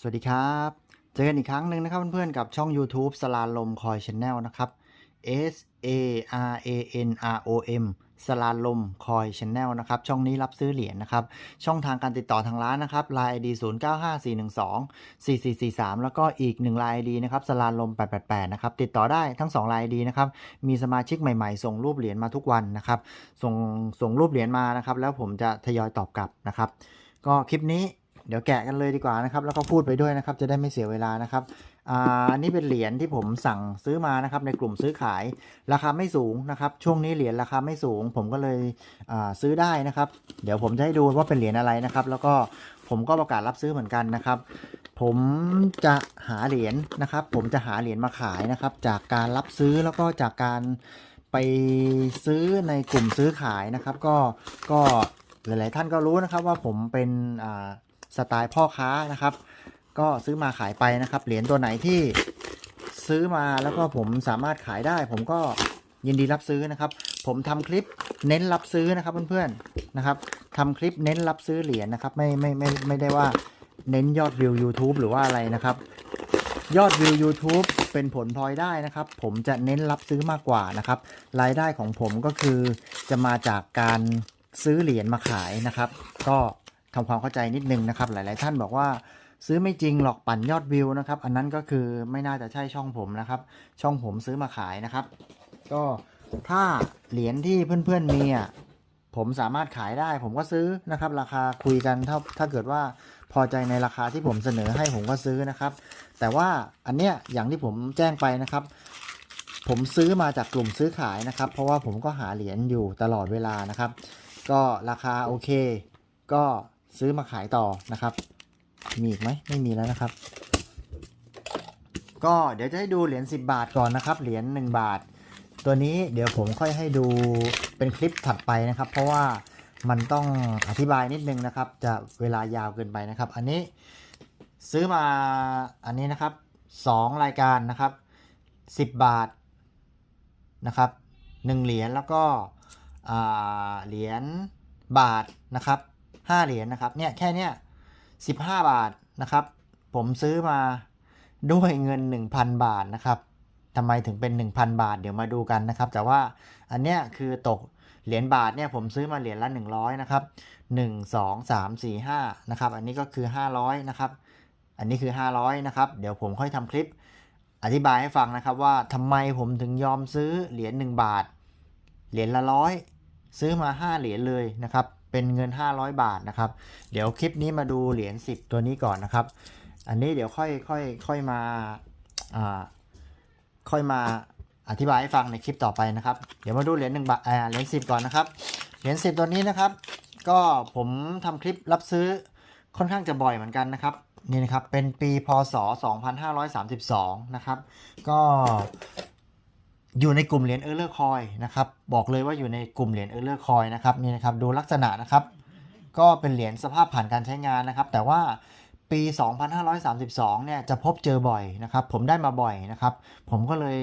สวัสดีครับ เจอกันอีกครั้งหนึ่งนะครับเพื่อนๆกับช่อง YouTube สลาลมคอยชแนลนะครับ S A R A N R O M สลาลมคอยชแนลนะครับ ช่องนี้รับซื้อเหรียญนะครับ ช่องทางการติดต่อทางร้านนะครับ Line ID 0 9 5 4 1 2 4 4 4 3 แล้วก็อีก1 Line ID นะครับสลาลม888นะครับ ติดต่อได้ทั้ง2 Line ID นะครับ มีสมาชิกใหม่ๆ ส่งรูปเหรียญมาทุกวันนะครับ ส่งส่งรูปเหรียญมานะครับ แล้วผมจะทยอยตอบกลับนะครับ ก็คลิปนี้ เดี๋ยวแกะกันเลยดีกว่านะครับ แล้วก็พูดไปด้วยนะครับ จะได้ไม่เสียเวลานะครับอ่าอันนี้เป็นเหรียญที่ผมสั่งซื้อมานะครับ ในกลุ่มซื้อขายราคาไม่สูงนะครับ ช่วงนี้เหรียญราคาไม่สูง ผมก็เลยอ่าซื้อได้นะครับ เดี๋ยวผมจะให้ดูว่าเป็นเหรียญอะไรนะครับ แล้วก็ผมก็ประกาศรับซื้อเหมือนกันนะครับ ผมจะหาเหรียญนะครับ ผมจะหาเหรียญมาขายนะครับ จากการรับซื้อแล้วก็จากการไปซื้อในกลุ่มซื้อขายนะครับ ก็ก็หลาย ๆ ท่านก็รู้นะครับว่าผมเป็นอ่า สไตล์พ่อค้านะครับ ก็ซื้อมาขายไปนะครับ เหรียญตัวไหนที่ซื้อมาแล้วก็ผมสามารถขายได้ ผมก็ยินดีรับซื้อนะครับ ผมทำคลิปเน้นรับซื้อนะครับเพื่อนๆนะครับทำคลิปเน้นรับซื้อเหรียญนะครับ ไม่ไม่ไม่ไม่ได้ว่าเน้นยอดวิว YouTube หรือว่าอะไรนะครับ ยอดวิว YouTube เป็นผลพลอยได้นะครับ ผมจะเน้นรับซื้อมากกว่านะครับ รายได้ของผมก็คือจะมาจากการซื้อเหรียญมาขายนะครับ ก็ ทำความเข้าใจนิดนึงนะครับ หลาย ๆ ท่านบอกว่าซื้อไม่จริงหรอกปั่นยอดวิวนะครับ อันนั้นก็คือไม่น่าจะใช่ช่องผมนะครับ ช่องผมซื้อมาขายนะครับ ก็ถ้าเหรียญที่เพื่อน ๆ มีอะผมสามารถขายได้ ผมก็ซื้อนะครับ ราคาคุยกันถ้าถ้าเกิดว่าพอใจในราคาที่ผมเสนอให้ผมก็ซื้อนะครับ แต่ว่าอันเนี้ยอย่างที่ผมแจ้งไปนะครับ ผมซื้อมาจากกลุ่มซื้อขายนะครับ เพราะว่าผมก็หาเหรียญอยู่ตลอดเวลานะครับ ก็ราคาโอเค ก็ ซื้อมาขายต่อนะครับ มีอีกไหมไม่มีแล้วนะครับ ก็เดี๋ยวจะให้ดูเหรียญ10 บาทก่อนนะครับ เหรียญ1บาท ตัวนี้เดี๋ยวผมค่อยให้ดูเป็นคลิปถัดไปนะครับ เพราะว่ามันต้องอธิบายนิดนึงนะครับ จะเวลายาวเกินไปนะครับ อันนี้ซื้อมาอันนี้นะครับ 2 รายการนะครับ 10 บาทนะครับ 1 เหรียญแล้วก็เหรียญบาทนะครับ 5 เหรียญนะครับ เนี่ยแค่เนี้ย15 บาทนะครับ ผมซื้อมาด้วยเงิน 1,000 บาทนะครับทำไมถึงเป็น 1,000 บาทเดี๋ยวมาดูกันนะครับ แต่ว่าอันเนี้ยคือตกเหรียญบาทเนี่ยผมซื้อมาเหรียญละ 100 นะครับ 1 2 3 4 5 นะครับ อันนี้ก็คือ 500 นะครับ อันนี้คือ 500 นะครับ เดี๋ยวผมค่อยทำคลิปอธิบายให้ฟังนะครับว่าทำไมผมถึงยอมซื้อเหรียญ1บาท เหรียญละร้อยซื้อมา 5 เหรียญเลยนะครับเป็นเงิน 500 บาทนะครับ เดี๋ยวคลิปนี้มาดูเหรียญ10 ตัวนี้ก่อนนะครับ อันนี้เดี๋ยวค่อยค่อยค่อยมาอ่าค่อยมาอธิบายให้ฟังในคลิปต่อไปนะครับ เดี๋ยวมาดูเหรียญ1บาทอ่าเหรียญ10ก่อนนะครับ เหรียญ10 ตัวนี้นะครับ ก็ผมทำคลิปรับซื้อค่อนข้างจะบ่อยเหมือนกันนะครับนี่นะครับเป็นปีพศ 2532 นะครับ ก็ อยู่ในกลุ่มเหรียญเออร์เลอร์คอยนะครับบอกเลยว่าอยู่ในกลุ่มเหรียญเออร์เลอร์คอยนะครับนี่นะครับดูลักษณะนะครับ ก็เป็นเหรียญสภาพผ่านการใช้งานนะครับ แต่ว่าปี 2532 เนี่ยจะพบเจอบ่อยนะครับ ผมได้มาบ่อยนะครับ ผมก็เลย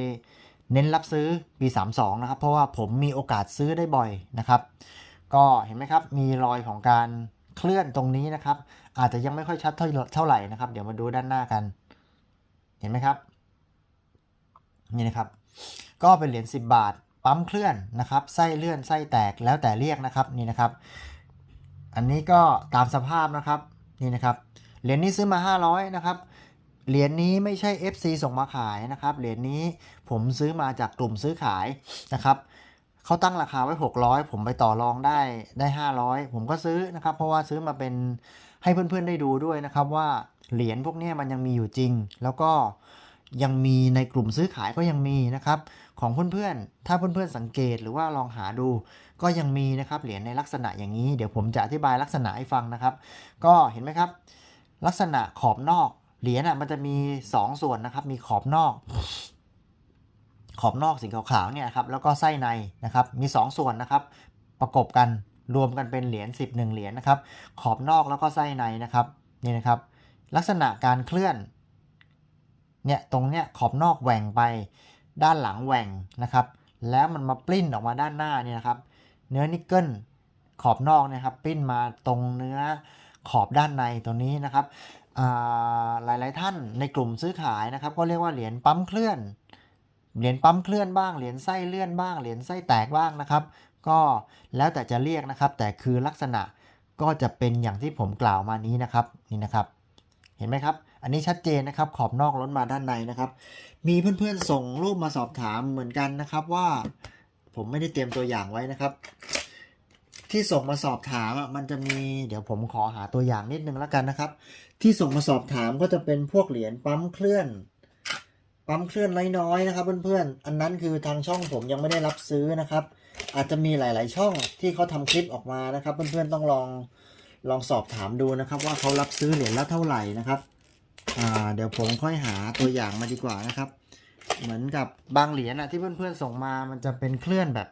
เน้นรับซื้อปี 32 นะครับ เพราะว่าผมมีโอกาสซื้อได้บ่อยนะครับ ก็เห็นไหมครับมีรอยของการเคลื่อนตรงนี้นะครับ อาจจะยังไม่ค่อยชัดเท่าเท่าไหร่นะครับ เดี๋ยวมาดูด้านหน้ากัน เห็นไหมครับ นี่นะครับ ก็เป็นเหรียญ10 บาท ปั๊มเคลื่อนนะครับไส้เลื่อนไส้แตกแล้วแต่เรียกนะครับนี่นะครับ อันนี้ก็ตามสภาพนะครับนี่นะครับเหรียญนี้ซื้อมา 500นะครับเหรียญนี้ไม่ใช่ FC ส่งมาขายนะครับเหรียญนี้ผมซื้อมาจากกลุ่มซื้อขายนะครับเขาตั้งราคาไว้ 600 ผมไปต่อรองได้ได้ 500 ผมก็ซื้อนะครับ เพราะว่าซื้อมาเป็นให้เพื่อนๆได้ดูด้วยนะครับว่าเหรียญพวกนี้มันยังมีอยู่จริง แล้วก็ ยังมีในกลุ่มซื้อขายก็ยังมีนะครับ ของเพื่อนๆ ถ้าเพื่อนๆสังเกตหรือว่าลองหาดู ก็ยังมีนะครับเหรียญในลักษณะอย่างนี้ เดี๋ยวผมจะอธิบายลักษณะให้ฟังนะครับ ก็เห็นไหมครับ ลักษณะขอบนอกเหรียญอะมันจะมี 2 ส่วนนะครับ มีขอบนอก ขอบนอกสีขาวๆเนี่ยครับแล้วก็ไส้ในนะครับมี 2 ส่วนนะครับ ประกบกันรวมกันเป็นเหรียญ10 1เหรียญนะครับ ขอบนอกแล้วก็ไส้ในนะครับนี่นะครับ ลักษณะการเคลื่อน เนี่ยตรงเนี้ยขอบนอกแหว่งไป ด้านหลังแหว่งนะครับ แล้วมันมาปลิ้นออกมาด้านหน้าเนี่ยนะครับ เนื้อนิกเกิลขอบนอกเนะครับปลิ้นมาตรงเนื้อขอบด้านในตรงนี้นะครับอ่ายหลายท่านในกลุ่มซื้อขายนะครับ ก็เรียกว่าเหรียญปั๊มเคลื่อน เหรียญปั๊มเคลื่อนบ้างเหรียญไส้เลื่อนบ้างเหรียญไส้แตกบ้างนะครับ ก็แล้วแต่จะเรียกนะครับ แต่คือลักษณะก็จะเป็นอย่างที่ผมกล่าวมานี้นะครับนี่นะครับ เห็นไหมครับ อันนี้ชัดเจนนะครับขอบนอกล้นมาด้านในนะครับ มีเพื่อนๆส่งรูปมาสอบถามเหมือนกันนะครับว่าผมไม่ได้เตรียมตัวอย่างไว้นะครับ ที่ส่งมาสอบถามอะมันจะมีเดี๋ยวผมขอหาตัวอย่างนิดนึงแล้วกันนะครับ ที่ส่งมาสอบถามก็จะเป็นพวกเหรียญปั๊มเคลื่อนปั๊มเคลื่อนน้อยๆนะครับ เพื่อนๆ อันนั้นคือทางช่องผมยังไม่ได้รับซื้อนะครับ อาจจะมีหลาย ๆ ช่องที่เขาทำคลิปออกมานะครับ เพื่อนๆต้องลองลองสอบถามดูนะครับ ว่าเขารับซื้อเหรียญละเท่าไหร่นะครับ เดี๋ยวผมค่อยหาตัวอย่างมาดีกว่านะครับ เหมือนกับบางเหรียญอะที่เพื่อนๆส่งมามันจะเป็นเคลื่อนแบบ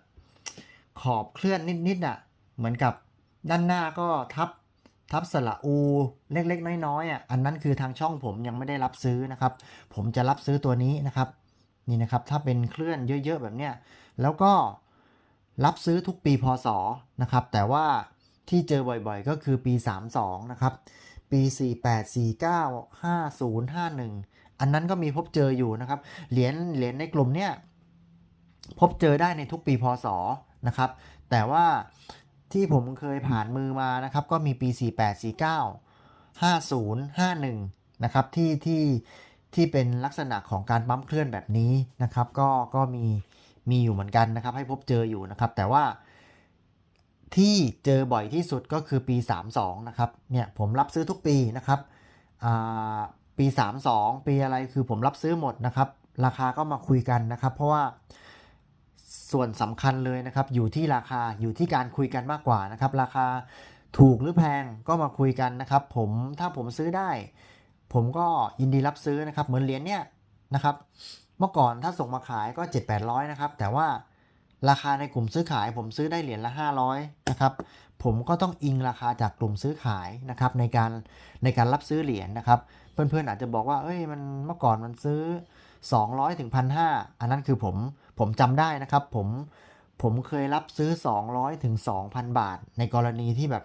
ขอบเคลื่อนนิดๆอะเหมือนกับด้านหน้าก็ทับทับสระอูเล็กๆ น้อยๆอะอันนั้นคือทางช่องผมยังไม่ได้รับซื้อนะครับ ผมจะรับซื้อตัวนี้นะครับ นี่นะครับถ้าเป็นเคลื่อนเยอะๆแบบเนี้ยแล้วก็รับซื้อทุกปีพศนะครับ แต่ว่าที่เจอบ่อยๆ ก็คือปี 32 นะครับ ปี 48 49 50 51 อันนั้นก็มีพบเจออยู่นะครับ เหรียญเหรียญในกลุ่มเนี้ยพบเจอได้ในทุกปีพศนะครับ แต่ว่าที่ผมเคยผ่านมือมานะครับ ก็มีปี 48 49 50 51 นะครับที่ที่ที่เป็นลักษณะของการปั๊มเคลื่อนแบบนี้นะครับ ก็ก็มีมีอยู่เหมือนกันนะครับ ให้พบเจออยู่นะครับ แต่ว่า ที่เจอบ่อยที่สุดก็คือปี 32 นะครับ เนี่ยผมรับซื้อทุกปีนะครับอ่าปี 32 ปีอะไรคือผมรับซื้อหมดนะครับ ราคาก็มาคุยกันนะครับ เพราะว่าส่วนสำคัญเลยนะครับ อยู่ที่ราคาอยู่ที่การคุยกันมากกว่านะครับ ราคาถูกหรือแพงก็มาคุยกันนะครับ ผมถ้าผมซื้อได้ ผมก็ยินดีรับซื้อนะครับ เหมือนเหรียญเนี่ยนะครับ เมื่อก่อนถ้าส่งมาขายก็ 7 8 0 0 นะครับ แต่ว่า ราคาในกลุ่มซื้อขายผมซื้อได้เหรียญละ 500นะครับผมก็ต้องอิงราคาจากกลุ่มซื้อขายนะครับในการในการรับซื้อเหรียญนะครับ เพื่อนๆอาจจะบอกว่าเอ้ยมันเมื่อก่อนมันซื้อ 200ถึง1,500อันนั้นคือผมผมจำได้นะครับผมผมเคยรับซื้อ 200ถึง2,000 บาท ในกรณีที่แบบ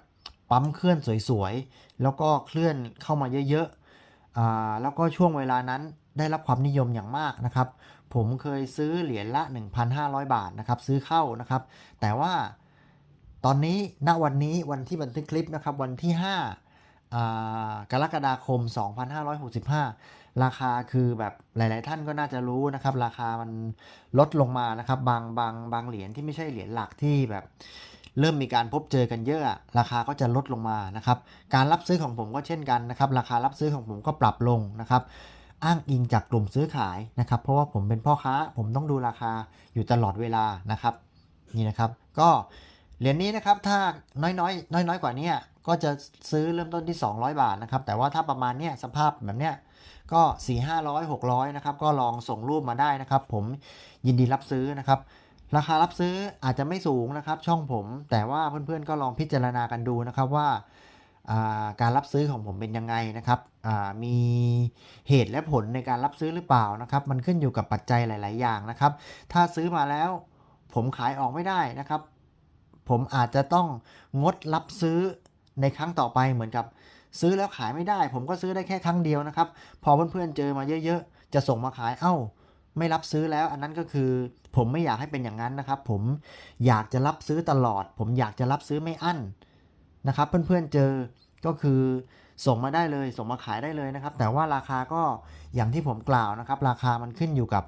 ปั๊มเคลื่อนสวยๆ แล้วก็เคลื่อนเข้ามาเยอะๆอ่าแล้วก็ช่วงเวลานั้น ได้รับความนิยมอย่างมากนะครับ ผมเคยซื้อเหรียญละ 1,500 บาทนะครับ ซื้อเข้านะครับ แต่ว่าตอนนี้ณวันนี้วันที่บันทึกคลิปนะครับ วันที่5อ่ากรกฎาคม 2565 ราคาคือแบบหลาย ๆ ท่านก็น่าจะรู้นะครับ ราคามันลดลงมานะครับ บางบางบางเหรียญที่ไม่ใช่เหรียญหลักที่แบบเริ่มมีการพบเจอกันเยอะ ราคาก็จะลดลงมานะครับ การรับซื้อของผมก็เช่นกันนะครับ ราคารับซื้อของผมก็ปรับลงนะครับ อ้างอิงจากกลุ่มซื้อขายนะครับ เพราะว่าผมเป็นพ่อค้า ผมต้องดูราคาอยู่ตลอดเวลานะครับ นี่นะครับ ก็เหรียญนี้นะครับถ้าน้อยน้อยน้อยน้อยกว่านี้ก็จะซื้อเริ่มต้นที่ 200 บาทนะครับ แต่ว่าถ้าประมาณเนี้ยสภาพแบบเนี้ยก็4 500 600นะครับก็ลองส่งรูปมาได้นะครับ ผมยินดีรับซื้อนะครับ ราคารับซื้ออาจจะไม่สูงนะครับ ช่องผม แต่ว่าเพื่อนๆก็ลองพิจารณากันดูนะครับว่า การรับซื้อของผมเป็นยังไงนะครับมีเหตุและผลในการรับซื้อหรือเปล่านะครับ มันขึ้นอยู่กับปัจจัยหลาย ๆ อย่างนะครับ ถ้าซื้อมาแล้วผมขายออกไม่ได้นะครับ ผมอาจจะต้องงดรับซื้อในครั้งต่อไปเหมือนกับซื้อแล้วขายไม่ได้ ผมก็ซื้อได้แค่ครั้งเดียวนะครับ พอเพื่อนๆเจอมาเยอะ ๆ จะส่งมาขายเอ้า ไม่รับซื้อแล้ว อันนั้นก็คือผมไม่อยากให้เป็นอย่างนั้นนะครับ ผมอยากจะรับซื้อตลอด ผมอยากจะรับซื้อไม่อั้น นะครับเพื่อนๆเจอก็คือส่งมาได้เลยส่งมาขายได้เลยนะครับ แต่ว่าราคาก็อย่างที่ผมกล่าวนะครับ ราคามันขึ้นอยู่กับ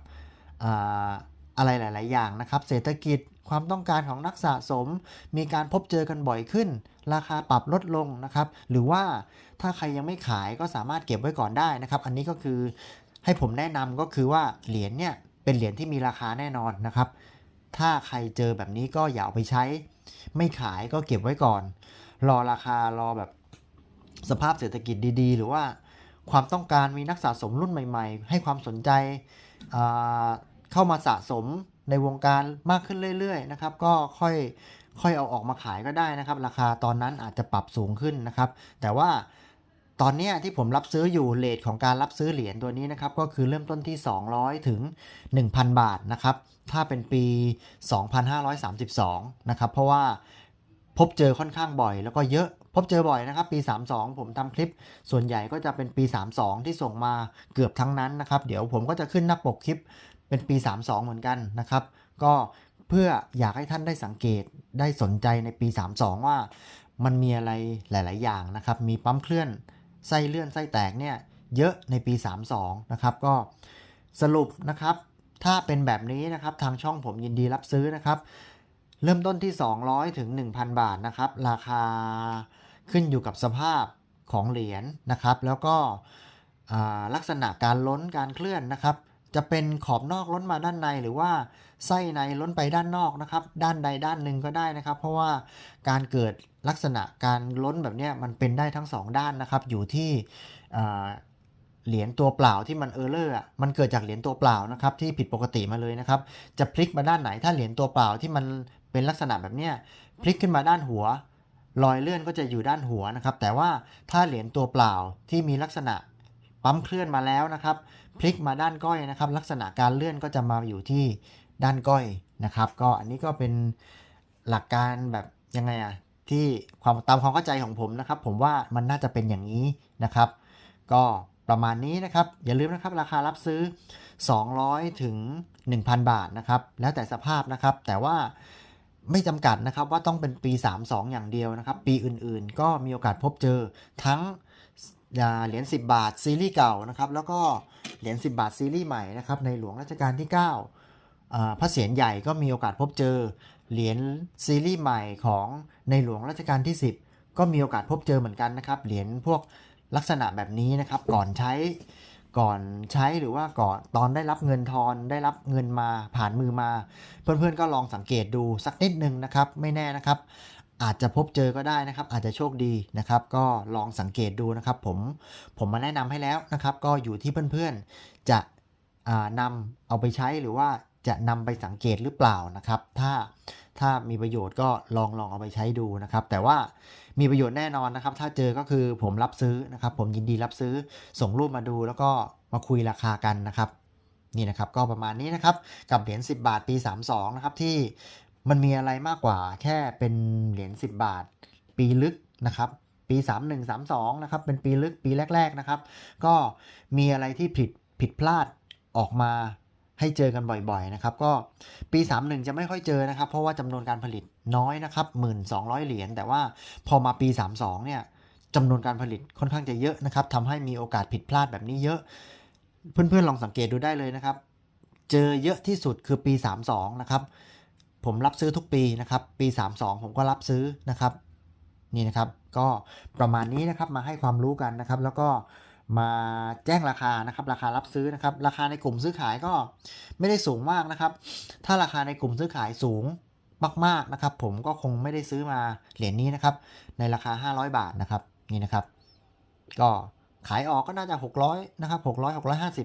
อะไรหลาย ๆ อย่างนะครับ เศรษฐกิจความต้องการของนักสะสม มีการพบเจอกันบ่อยขึ้น ราคาปรับลดลงนะครับ หรือว่าถ้าใครยังไม่ขายก็สามารถเก็บไว้ก่อนได้นะครับ อันนี้ก็คือให้ผมแนะนำก็คือว่าเหรียญเนี่ยเป็นเหรียญที่มีราคาแน่นอนนะครับ ถ้าใครเจอแบบนี้ก็อย่าเอาไปใช้ ไม่ขายก็เก็บไว้ก่อน รอราคารอแบบสภาพเศรษฐกิจดีๆ หรือว่าความต้องการมีนักสะสมรุ่นใหม่ๆ ให้ความสนใจเข้ามาสะสมในวงการมากขึ้นเรื่อยๆนะครับ ก็ค่อยค่อยเอาออกมาขายก็ได้นะครับ ราคาตอนนั้นอาจจะปรับสูงขึ้นนะครับ แต่ว่าตอนนี้ที่ผมรับซื้ออยู่เลทของการรับซื้อเหรียญตัวนี้นะครับ ก็คือเริ่มต้นที่ 200 ถึง 1,000 บาทนะครับ ถ้าเป็นปี 2532 นะครับ เพราะว่า พบเจอค่อนข้างบ่อย แล้วก็เยอะพบเจอบ่อยนะครับ ปี 32 ผมทำคลิป ส่วนใหญ่ก็จะเป็นปี 32 ที่ส่งมาเกือบทั้งนั้นนะครับ เดี๋ยวผมก็จะขึ้นหน้าปกคลิปเป็นปี 32 เหมือนกันนะครับ ก็เพื่ออยากให้ท่านได้สังเกตได้สนใจในปี 32 ว่า มันมีอะไรหลาย ๆ อย่างนะครับ มีปั๊มเคลื่อนไส้เลื่อนไส้แตกเนี่ยเยอะในปี 32 นะครับ ก็สรุปนะครับ ถ้าเป็นแบบนี้นะครับทางช่องผมยินดีรับซื้อนะครับ เริ่มต้นที่ 200 ถึง 1,000 บาทนะครับ ราคาขึ้นอยู่กับสภาพของเหรียญนะครับ แล้วก็ลักษณะการล้นการเคลื่อนนะครับ จะเป็นขอบนอกล้นมาด้านในหรือว่าไส้ในล้นไปด้านนอกนะครับ ด้านใดด้านหนึ่งก็ได้นะครับ เพราะว่าการเกิดลักษณะการล้นแบบนี้มันเป็นได้ทั้งสองด้านนะครับ อยู่ที่เหรียญตัวเปล่าที่มันเออร์เลอร์มันเกิดจากเหรียญตัวเปล่านะครับที่ผิดปกติมาเลยนะครับ จะพลิกมาด้านไหนถ้าเหรียญตัวเปล่าที่มัน เป็นลักษณะแบบเนี้ยพลิกขึ้นมาด้านหัว รอยเลื่อนก็จะอยู่ด้านหัวนะครับ แต่ว่าถ้าเหรียญตัวเปล่าที่มีลักษณะปั๊มเคลื่อนมาแล้วนะครับ พลิกมาด้านก้อยนะครับ ลักษณะการเลื่อนก็จะมาอยู่ที่ด้านก้อยนะครับ ก็อันนี้ก็เป็นหลักการแบบยังไงอะที่ความตามความเข้าใจของผมนะครับ ผมว่ามันน่าจะเป็นอย่างนี้นะครับ ก็ประมาณนี้นะครับ อย่าลืมนะครับราคารับซื้อ 200 ถึง 1,000 บาทนะครับ แล้วแต่สภาพนะครับ แต่ว่า ไม่จำกัดนะครับว่าต้องเป็นปี 32 อย่างเดียวนะครับ ปีอื่นๆ ก็มีโอกาสพบเจอทั้งเหรียญ10 บาทซีรีส์เก่านะครับแล้วก็เหรียญ10 บาทซีรีส์ใหม่นะครับในหลวงรัชกาลที่9อ่าพระเศียรใหญ่ก็มีโอกาสพบเจอ เหรียญซีรีส์ใหม่ของในหลวงรัชกาลที่ 10 ก็มีโอกาสพบเจอเหมือนกันนะครับเหรียญพวกลักษณะแบบนี้นะครับก่อนใช้ ก่อนใช้หรือว่าก่อนตอนได้รับเงินทอนได้รับเงินมาผ่านมือมา เพื่อนๆก็ลองสังเกตดูสักนิดนึงนะครับ ไม่แน่นะครับ อาจจะพบเจอก็ได้นะครับ อาจจะโชคดีนะครับ ก็ลองสังเกตดูนะครับ ผมผมมาแนะนำให้แล้วนะครับ ก็อยู่ที่เพื่อนๆจะอ่านำเอาไปใช้หรือว่าจะนำไปสังเกตหรือเปล่านะครับ ถ้า ถ้ามีประโยชน์ก็ลองลองเอาไปใช้ดูนะครับ แต่ว่ามีประโยชน์แน่นอนนะครับ ถ้าเจอก็คือผมรับซื้อนะครับ ผมยินดีรับซื้อส่งรูปมาดูแล้วก็มาคุยราคากันนะครับนี่นะครับก็ประมาณนี้นะครับกับเหรียญ10 บาทปี 32นะครับที่มันมีอะไรมากกว่าแค่เป็นเหรียญ10 บาท ปีลึกนะครับปี 31 32นะครับเป็นปีลึกปีแรก ๆนะครับ ก็มีอะไรที่ผิดผิดพลาดออกมา ให้เจอกันบ่อยๆนะครับก็ปี 31 จะไม่ค่อยเจอนะครับ เพราะว่าจำนวนการผลิตน้อยนะครับ 1,200 เหรียญแต่ว่าพอมาปี 32 เนี่ยจำนวนการผลิตค่อนข้างจะเยอะนะครับทำให้มีโอกาสผิดพลาดแบบนี้เยอะ เพื่อนๆลองสังเกตดูได้เลยนะครับ เจอเยอะที่สุดคือปี 32 นะครับ ผมรับซื้อทุกปีนะครับ ปี 32 ผมก็รับซื้อนะครับ นี่นะครับ ก็ประมาณนี้นะครับมาให้ความรู้กันนะครับ แล้วก็ มาแจ้งราคานะครับ ราคารับซื้อนะครับ ราคาในกลุ่มซื้อขายก็ไม่ได้สูงมากนะครับ ถ้าราคาในกลุ่มซื้อขายสูงมากๆนะครับ ผมก็คงไม่ได้ซื้อมาเหรียญนี้นะครับ ในราคา 500 บาทนะครับนี่นะครับ ก็ขายออกก็น่าจะ 600นะครับ600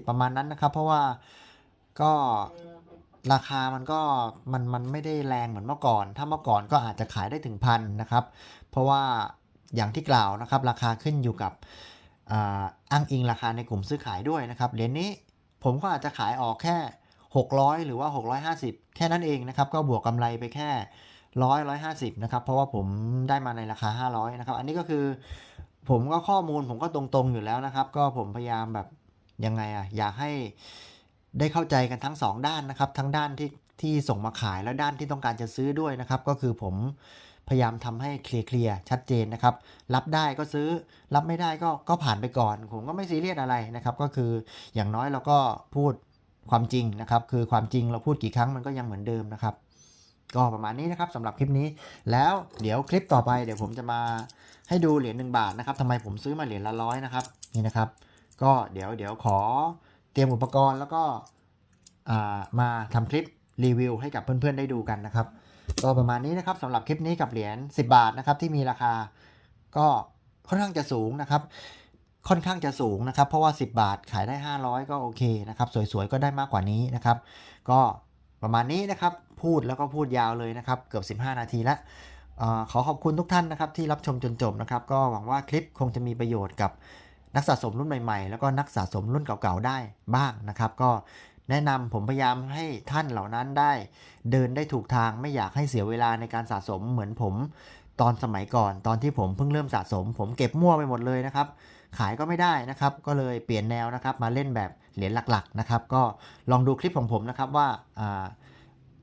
650 ประมาณนั้นนะครับ เพราะว่าก็ราคามันก็มันมันไม่ได้แรงเหมือนเมื่อก่อน ถ้าเมื่อก่อนก็อาจจะขายได้ถึงพันนะครับ เพราะว่าอย่างที่กล่าวนะครับ ราคาขึ้นอยู่กับ อ้างอิงราคาในกลุ่มซื้อขายด้วยนะครับเหรียญนี้ผมก็อาจจะขายออกแค่ 600 หรือว่า 650 แค่นั้นเองนะครับ ก็บวกกำไรไปแค่ร้อยร้อยห้าสิบนะครับ เพราะว่าผมได้มาในราคา500นะครับ อันนี้ก็คือผมก็ข้อมูลผมก็ตรงๆอยู่แล้วนะครับ ก็ผมพยายามแบบยังไงอะอยากให้ได้เข้าใจกันทั้งสองด้านนะครับ ทั้งด้านที่ที่ส่งมาขายและด้านที่ต้องการจะซื้อด้วยนะครับ ก็คือผม พยายามทำให้เคลียร์ชัดเจนนะครับ รับได้ก็ซื้อ รับไม่ได้ก็ก็ผ่านไปก่อน ผมก็ไม่ซีเรียสอะไรนะครับ ก็คืออย่างน้อยเราก็พูดความจริงนะครับ คือความจริงเราพูดกี่ครั้งมันก็ยังเหมือนเดิมนะครับ ก็ประมาณนี้นะครับสำหรับคลิปนี้ แล้วเดี๋ยวคลิปต่อไปเดี๋ยวผมจะมาให้ดูเหรียญ1บาทนะครับทำไมผมซื้อมาเหรียญละร้อยนะครับนี่นะครับ ก็เดี๋ยวเดี๋ยวขอเตรียมอุปกรณ์แล้วก็ามาทำคลิปรีวิวให้กับเพื่อนๆได้ดูกันนะครับ ก็ประมาณนี้นะครับสำหรับคลิปนี้กับเหรียญ10 บาทนะครับที่มีราคาก็ค่อนข้างจะสูงนะครับ ค่อนข้างจะสูงนะครับ เพราะว่า 10 บาทขายได้ 500 ก็โอเคนะครับ สวยๆ ก็ได้มากกว่านี้นะครับ ก็ประมาณนี้นะครับ พูดแล้วก็พูดยาวเลยนะครับ เกือบ 15 นาทีแล้วอขอขอบคุณทุกท่านนะครับที่รับชมจนจบนะครับ ก็หวังว่าคลิปคงจะมีประโยชน์กับนักสะสมรุ่นใหม่ๆ แล้วก็นักสะสมรุ่นเก่าๆ ได้บ้างนะครับ ก็ แนะนำผมพยายามให้ท่านเหล่านั้นได้ เดินได้ถูกทางไม่อยากให้เสียเวลาในการสะสมเหมือนผม ตอนสมัยก่อน ตอนที่ผมเพิ่งเริ่มสะสม ผมเก็บมั่วไปหมดเลยนะครับ ขายก็ไม่ได้นะครับ ก็เลยเปลี่ยนแนวนะครับ มาเล่นแบบเหรียญหลักๆนะครับ ก็ลองดูคลิปของผมนะครับว่าอ่า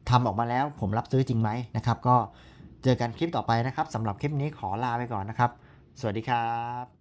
ทำออกมาแล้วผมรับซื้อจริงไหมนะครับ ก็เจอกันคลิปต่อไปนะครับสำหรับคลิปนี้ขอลาไปก่อนนะครับ สวัสดีครับ